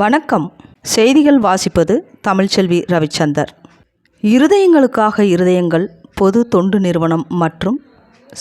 வணக்கம். செய்திகள் வாசிப்பது தமிழ்ச்செல்வி ரவிச்சந்தர். இருதயங்களுக்காக இருதயங்கள் பொது தொண்டு நிறுவனம் மற்றும்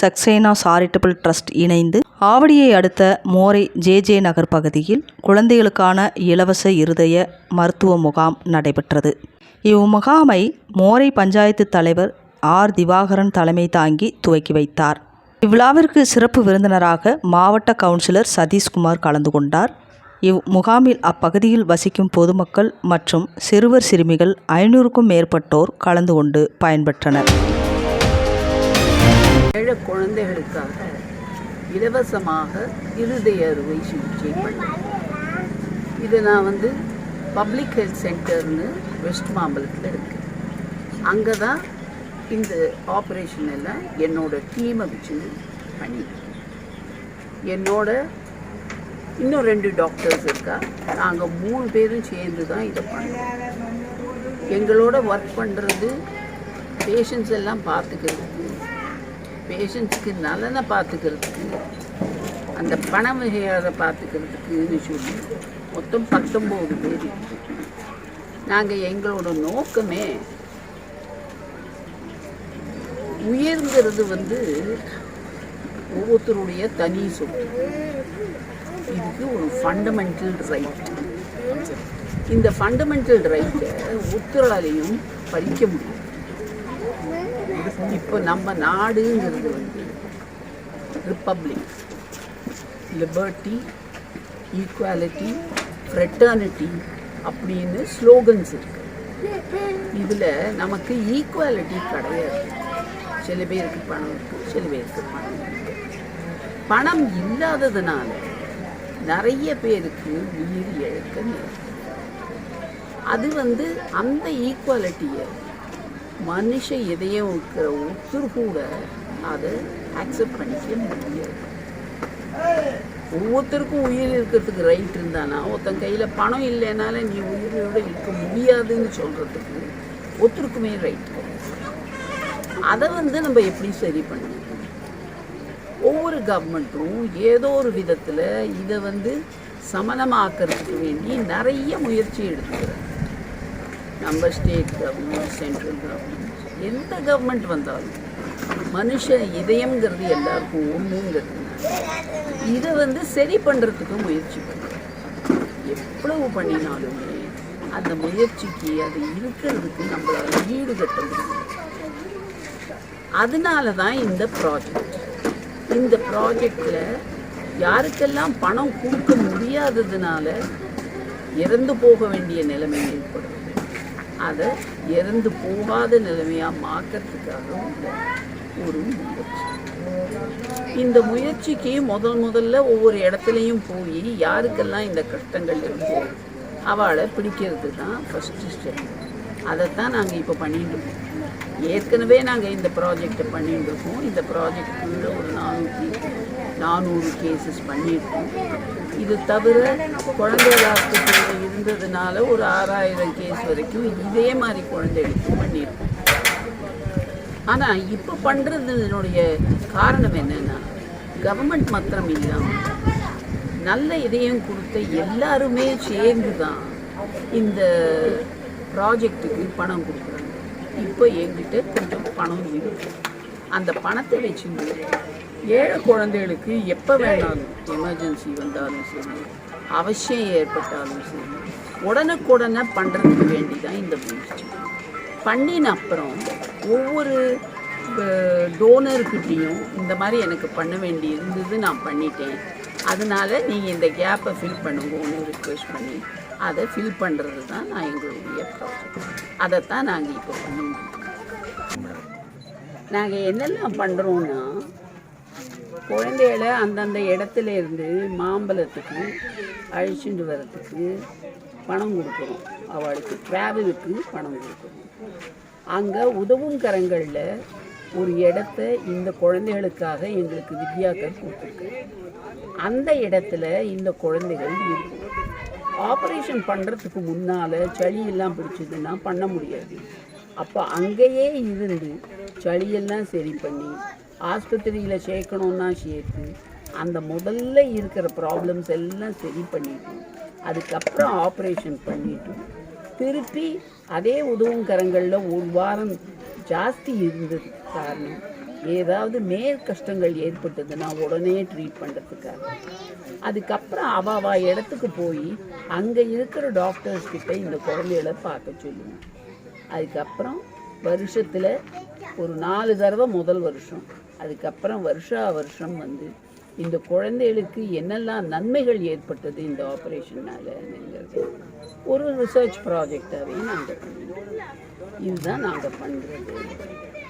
சக்சேனா சாரிட்டபிள் ட்ரஸ்ட் இணைந்து ஆவடியை அடுத்த மோரை ஜேஜே நகர் பகுதியில் குழந்தைகளுக்கான இலவச இருதய மருத்துவ முகாம் நடைபெற்றது. இம்முகாமை மோரை பஞ்சாயத்து தலைவர் ஆர். திவாகரன் தலைமை தாங்கி துவக்கி வைத்தார். இவ்விழாவிற்கு சிறப்பு விருந்தினராக மாவட்ட கவுன்சிலர் சதீஷ்குமார் கலந்து கொண்டார். இவ் முகாமில் அப்பகுதியில் வசிக்கும் பொதுமக்கள் மற்றும் சிறுவர் சிறுமிகள் ஐநூறுக்கும் மேற்பட்டோர் கலந்து கொண்டு பயன்பெற்றனர். ஏழை குழந்தைகளுக்காக இலவசமாக இருதய அறுவை சிகிச்சை பண்ணேன் இது நான் வந்து பப்ளிக் ஹெல்த் சென்டர்னு வெஸ்ட் மாம்பலத்தில் இருக்கு. அங்கே தான் இந்த ஆப்ரேஷன் எல்லாம் என்னோட டீமை வச்சு பண்ணியிருக்கேன் என்னோட இன்னும் ரெண்டு டாக்டர்ஸ் இருக்கா? நாங்கள் மூணு பேரும் சேர்ந்து தான் இதை பண்ணோம் எங்களோட ஒர்க் பண்ணுறது பேஷண்ட்ஸ் எல்லாம் பார்த்துக்கிறதுக்கு பேஷண்ட்ஸுக்கு நலனை பார்த்துக்கிறதுக்கு அந்த பண வகையாரை பார்த்துக்கிறதுக்குன்னு சொல்லி மொத்தம் பத்தொம்போது பேர் நாங்கள் எங்களோட நோக்கமே உயர்ங்கிறது வந்து ஒவ்வொருத்தருடைய தனி சொத்து. இதுக்கு ஒரு ஃபண்டமெண்டல் ரைட் இந்த ஃபண்டமெண்டல் ரைட்டை ஒருத்தராலையும் பறிக்க முடியும். இப்போ நம்ம நாடுங்கிறது வந்து ரிப்பப்ளிக் லிபர்ட்டி ஈக்குவாலிட்டி ஃப்ரெட்டர்னிட்டி அப்படின்னு ஸ்லோகன்ஸ் இருக்கு. இதில் நமக்கு ஈக்குவாலிட்டி கிடையாது. சில பேருக்கு பணம் இருக்கு சில பேருக்கு பணம் இருக்கு. பணம் இல்லாததுனால நிறைய பேருக்கு உயிர் இழக்க அது வந்து அந்த ஈக்குவாலிட்டியை மனுஷ இதயம் இருக்கிற ஒருத்தர் கூட அதை அக்செப்ட் பண்ணிக்க முடியாது. ஒவ்வொருத்தருக்கும் உயிர் இருக்கிறதுக்கு ரைட் இருந்தானா ஒருத்தன் கையில் பணம் இல்லைனால நீ உயிரோடு இருக்க முடியாதுன்னு சொல்கிறதுக்கு ஒருத்தருக்குமே ரைட் கிடையாது அதை வந்து நம்ம எப்படி சரி பண்ண ஒவ்வொரு கவர்மெண்ட்டும் ஏதோ ஒரு விதத்தில் இதை வந்து சமணமாக்கிறதுக்கு வேண்டி நிறைய முயற்சி எடுத்துக்கிறாங்க. நம்ம ஸ்டேட் கவர்மெண்ட் சென்ட்ரல் கவர்மெண்ட் எந்த கவர்மெண்ட் வந்தாலும் மனுஷ இதயம்ங்கிறது எல்லாருக்கும் ஒன்றுங்கிறது இதை வந்து சரி பண்ணுறதுக்கு முயற்சி பண்ணுறோம் எவ்வளவு பண்ணினாலுமே அந்த முயற்சிக்கு அது இருக்கிறதுக்கு நம்மளால ஈடுகட்ட முடியும். அதனால தான் இந்த ப்ராஜெக்ட் இந்த ப்ராஜெக்டில் யாருக்கெல்லாம் பணம் கொடுக்க முடியாததுனால இறந்து போக வேண்டிய நிலைமை ஏற்படும். அதை இறந்து போகாத நிலைமையாக மாற்றுறதுக்காக ஒரு முயற்சி. இந்த முயற்சிக்கு முதல் முதல்ல ஒவ்வொரு இடத்துலையும் போய் யாருக்கெல்லாம் இந்த கஷ்டங்கள் இருக்கோ அவளை பிடிக்கிறது தான் ஃபஸ்ட்டு ஸ்டெப் அதைத்தான் நாங்கள் இப்போ பண்ணிட்டு இருக்கோம். ஏற்கனவே நாங்கள் இந்த ப்ராஜெக்டை பண்ணிட்டு இருக்கோம். இந்த ப்ராஜெக்டுக்குள்ள ஒரு நானூற்றி நானூறு கேசஸ் பண்ணியிருக்கோம். இது தவிர குழந்தைகள் ஆஸ்பத்திரியில் இருந்ததுனால ஒரு ஆறாயிரம் கேஸ் வரைக்கும் இதே மாதிரி குழந்தைகளுக்கு பண்ணியிருக்கோம். ஆனால் இப்போ பண்ணுறதுனுடைய காரணம் என்னென்னா கவர்மெண்ட் மாத்திரம் இல்லாமல் நல்ல இதயம் கொடுத்த எல்லாருமே சேர்ந்து தான் இந்த ப்ராஜெக்ட்டுக்கு பணம் கொடுக்குறாங்க. இப்போ என்கிட்ட கொஞ்சம் பணம் இருக்கு. அந்த பணத்தை வச்சுருந்து ஏழை குழந்தைகளுக்கு எப்போ வேணாலும் எமர்ஜென்சி வந்தாலும் சரி அவசியம் ஏற்பட்டாலும் சரி உடனுக்குடனே பண்ணுறதுக்கு வேண்டி தான் இந்த முயற்சி. பண்ணின அப்புறம் ஒவ்வொரு டோனர்கிட்டையும் இந்த மாதிரி எனக்கு பண்ண வேண்டி இருந்தது நான் பண்ணிட்டேன். அதனால் நீங்கள் இந்த கேப்பை ஃபில் பண்ணுங்கன்னு ரிக்வெஸ்ட் பண்ணி. அதை ஃபில் பண்ணுறது தான் நான் எங்களுடைய ப்ராஜெக்ட் அதைத்தான் நாங்கள் இப்போ பண்ணிட்டு நாங்கள் என்னெல்லாம் பண்ணுறோன்னா குழந்தைகளை அந்தந்த இடத்துல இருந்து மாம்பழத்துக்கு அழிச்சுட்டு வர்றதுக்கு பணம் கொடுக்குறோம். அவளுக்கு ட்ராவலுக்கு பணம் கொடுக்குறோம். அங்கே உதவும் கரங்களில் ஒரு இடத்த இந்த குழந்தைகளுக்காக எங்களுக்கு வித்யாக்கள் கொடுத்துருக்கு அந்த இடத்துல இந்த குழந்தைகள் இருக்கும். ஆப்ரேஷன் பண்ணுறதுக்கு முன்னால் சளியெல்லாம் பிடிச்சதுன்னா பண்ண முடியாது. அப்போ அங்கேயே இருந்து சளியெல்லாம் சரி பண்ணி ஆஸ்பத்திரியில் சேர்க்கணுன்னா சேர்த்து அந்த முதல்ல இருக்கிற ப்ராப்ளம்ஸ் எல்லாம் சரி பண்ணிட்டு அதுக்கப்புறம் ஆப்ரேஷன் பண்ணிவிட்டு திருப்பி அதே உதவும் கரங்களில் ஒரு வாரம் ஜாஸ்தி இருந்தது காரணம். ஏதாவது மேல் கஷ்டங்கள் ஏற்பட்டதுன்னா உடனே ட்ரீட் பண்ணுறதுக்காக அதுக்கப்புறம் அவ அவ இடத்துக்கு போய் அங்கே இருக்கிற டாக்டர்ஸ் கிட்ட இந்த குழந்தைகளை பார்க்க சொல்லுவோம் அதுக்கப்புறம் வருஷத்தில் ஒரு நாலு தடவை முதல் வருஷம். அதுக்கப்புறம் வருஷா வருஷம் வந்து இந்த குழந்தைகளுக்கு என்னெல்லாம் நன்மைகள் ஏற்பட்டது இந்த ஆப்ரேஷனாலங்கிறது ஒரு ரிசர்ச் ப்ராஜெக்டாகவே நாங்கள் பண்ணுவோம் இதுதான் நாங்கள் பண்ணுறது